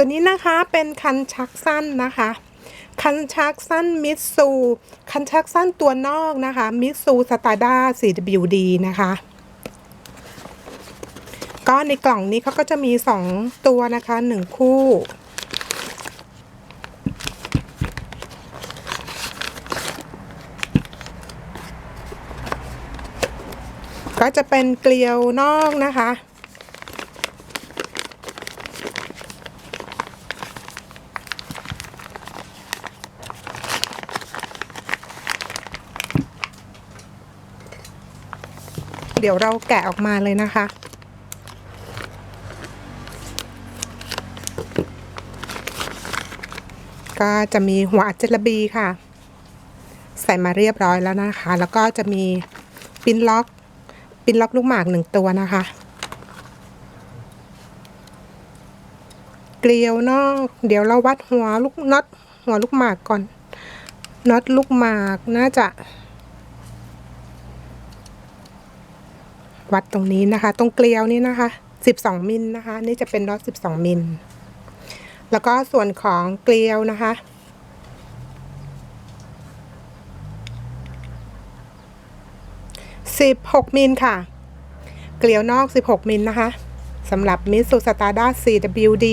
ตัวนี้นะคะเป็นคันชักสั้นนะคะ คันชักสั้นมิตซูคันชักสั้นตัวนอกนะคะมิตซูสตาร์ด้า 4WD นะคะก็ในกล่องนี้เขาก็จะมี 2 ตัวนะคะ 1 คู่ ก็จะเป็นเกลียวนอกนะคะ เดี๋ยวเราแกะออกมาเลยนะคะ ก็จะมีหัวอัจจระบีค่ะ ใส่มาเรียบร้อยแล้วนะคะ แล้วก็จะมีปินล็อก ปินล็อกลูกหมากหนึ่งตัวนะคะ เกลียวนอก เดี๋ยวเราวัดหัวลูกน็อตหัวลูกหมากก่อนน็อตลูกหมากน่าจะ วัดตรงนี้นะคะ ตรงเกลียวนี่นะคะ 12 มิลนะคะ นี่จะเป็นน็อต12 มิล แล้วก็ส่วนของเกลียวนะคะ 16 มิลค่ะ เกลียวนอก 16 มิลนะคะสำหรับมิสูสตาร์ด้า CWD